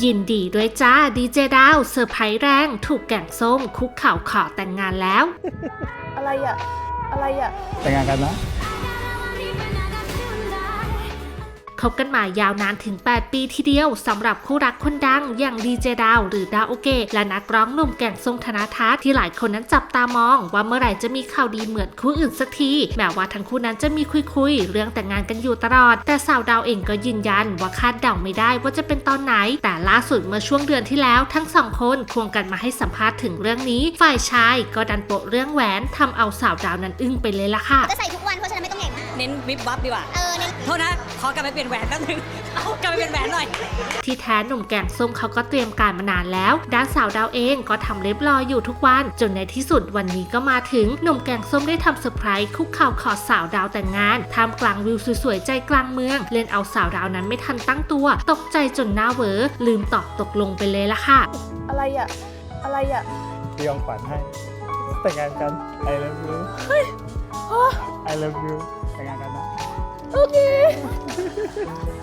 ยินดีด้วยจ้าดีเจดาวเซอร์ไพรส์แรง ถูกแก่งส้มคุกเข่าขอแต่งงานแล้ว อะไรอะอะไรอะแต่งงานกันนะ คบกันมายาวนานถึง 8 ปีทีเดียวสำหรับคู่รักคนดัง อย่างดีเจดาวหรือดาวโอเกะและนักร้องหนุ่มแก่งทรงธนาทัศน์ที่หลายคนนั้นจับตามอง ว่าเมื่อไหร่จะมีข่าวดีเหมือนคู่อื่นสักทีแม้ว่าทั้งคู่นั้นจะมีคุยๆเรื่องแต่งงานกันอยู่ตลอด แต่สาวดาวเองก็ยืนยันว่าคาดเดาไม่ได้ว่าจะเป็นตอนไหน แต่ล่าสุดเมื่อช่วงเดือนที่แล้วทั้งสองคนควงกันมาให้สัมภาษณ์ถึงเรื่องนี้ ฝ่ายชายก็ดันโปะเรื่องแหวนทำเอาสาวดาวนั้นอึ้งไปเลยล่ะค่ะจะใส่ทุกวันเพราะฉะ นั้นไม่ต้องใหญ่มากเน้นวิบวับดีกว่า เออเน้นโทษนะ ขอกลับไปเปลี่ยนแหวนแป๊บนึง เอากลับไปเปลี่ยนแหวนหน่อย ที่แท้หนุ่มแกงส้มเขาก็เตรียมการมานานแล้ว ด้านสาวดาวเองก็ทำเล็บรอยอยู่ทุกวัน จนในที่สุดวันนี้ก็มาถึงหนุ่มแกงส้มได้ทำเซอร์ไพรส์คุกเข่าขอสาวดาวแต่งงานท่ามกลางวิวสวยๆใจกลางเมือง เล่นเอาสาวดาวนั้นไม่ทันตั้งตัว ตกใจจนหน้าเหวอลืมตอบตกลงไปเลยละค่ะ อะไรอะอะไรอะพี่ยองฝันให้แต่งงานกัน I love you I love you โอ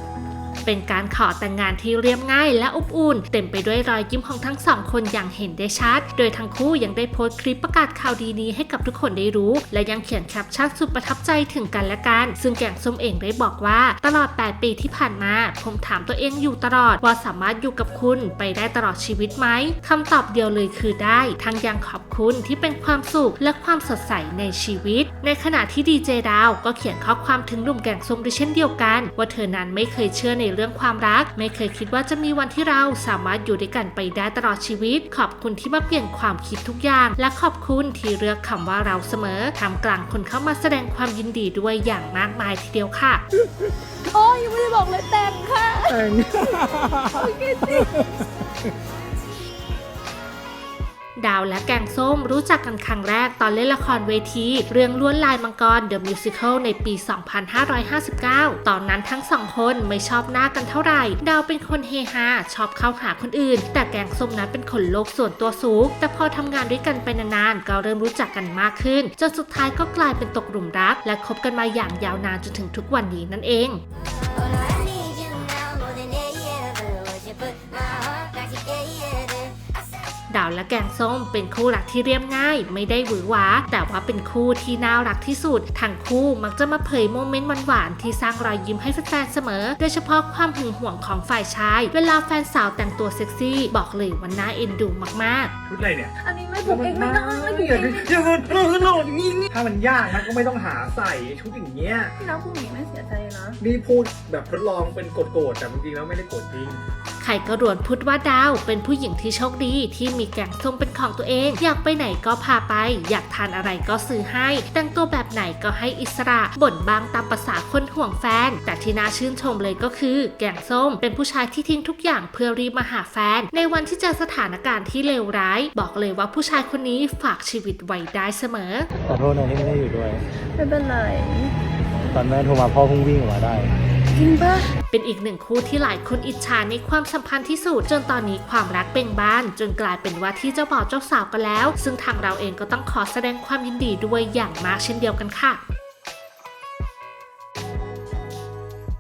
เป็นการขอแต่งงานที่เรียบง่ายและอบอุ่น เต็มไปด้วยรอยยิ้มของทั้งสองคนอย่างเห็นได้ชัด โดยทั้งคู่ยังได้โพสต์คลิปประกาศข่าวดีนี้ให้กับทุกคนได้รู้ และยังเขียนแคปชั่นสุดประทับใจถึงกันและกัน ซึ่งแกงส้มเองได้บอกว่าตลอด 8 ปีที่ผ่านมา ผมถามตัวเองอยู่ตลอด ว่าสามารถอยู่กับคุณไปได้ตลอดชีวิตไหมคำตอบเดียวเลยคือได้ ทั้งยังขอบคุณที่เป็นความสุขและความสดใสในชีวิต ในขณะที่ดีเจดาวก็เขียนข้อความถึงหนุ่มแกงส้มด้วยเช่นเดียวกัน ว่าเธอนั้นไม่เคยเชื่อในเรื่องความรัก ไม่เคยคิดว่าจะมีวันที่เราสามารถอยู่ด้วยกันไปได้ตลอดชีวิต ขอบคุณที่มาเปลี่ยนความคิดทุกอย่าง และขอบคุณที่เลือกคำว่าเราเสมอทำกลางคนเข้ามาแสดงความยินดีด้วยอย่างมากมายทีเดียวค่ะ โอ้ยยังไม่ได้บอกเลยแต่งค่ะ แต่ง โอเคสิ ดาวและแกงส้มรู้จักกันครั้งแรกตอนเล่นละครเวที เรื่องล้วนลายมังกร The Musical ในปี 2559 ตอนนั้นทั้งสองคนไม่ชอบหน้ากันเท่าไหร่ ดาวเป็นคนเฮฮาชอบเข้าหาคนอื่น แต่แกงส้มนั้นเป็นคนโลกส่วนตัวสูง แต่พอทำงานด้วยกันไปนานๆ ก็เริ่มรู้จักกันมากขึ้น จนสุดท้ายก็กลายเป็นตกหลุมรัก และคบกันมาอย่างยาวนานจนถึงทุกวันนี้นั่นเองาวและแกงส้มเป็นคู่รักที่เรียบง่าย ไม่ได้หวือหวา แต่ว่าเป็นคู่ที่น่ารักที่สุด ทั้งคู่มักจะมาเผยโมเมนต์หวานๆที่สร้างรอยยิ้มให้แฟนๆเสมอ โดยเฉพาะความหึงหวงของฝ่ายชาย เวลาแฟนสาวแต่งตัวเซ็กซี่ บอกเลยว่าน่าเอ็นดูมากๆ ชุดอะไรเนี่ยอันนี้ไม่ผมเองไม่ได้ผมเองไม่อย่าเออหนอย่างนี้ถ้ามันยากนะก็ไม่ต้องหาใส่ชุดอย่างเงี้ย พี่น้องผู้หญิงไม่เสียใจนะ นี่พูดแบบทดลองเป็นโกรธๆแต่จริงๆแล้วไม่ได้โกรธจริง ใครก็รวนพูดว่าดาว เป็นผู้หญิงที่โชคดีที่มีแกงส้มเป็นของตัวเอง อยากไปไหนก็พาไป อยากทานอะไรก็ซื้อให้ แต่งตัวแบบไหนก็ให้อิสระบ่นบางตามภาษาคนห่วงแฟน แต่ที่น่าชื่นชมเลยก็คือ แกงส้ม เป็นผู้ชายที่ทิ้งทุกอย่างเพื่อรีบมาหาแฟน ในวันที่เจอสถานการณ์ที่เลวร้าย บอกเลยว่าผู้ชายคนนี้ฝากชีวิตไว้ได้เสมอขอโทษนะที่ไม่ได้อยู่ด้วย ไม่เป็นไร ตอนแม่โทรมาพ่อเพิ่งวิ่งออกมาได้ จริงปะเป็นอีกหนึ่งคู่ที่หลายคนอิจฉาในความสัมพันธ์ที่สุด จนตอนนี้ความรักเบ่งบาน จนกลายเป็นว่าที่เจ้าบ่าวเจ้าสาวกันแล้ว ซึ่งทางเราเองก็ต้องขอแสดงความยินดีด้วยอย่างมากเช่นเดียวกันค่ะ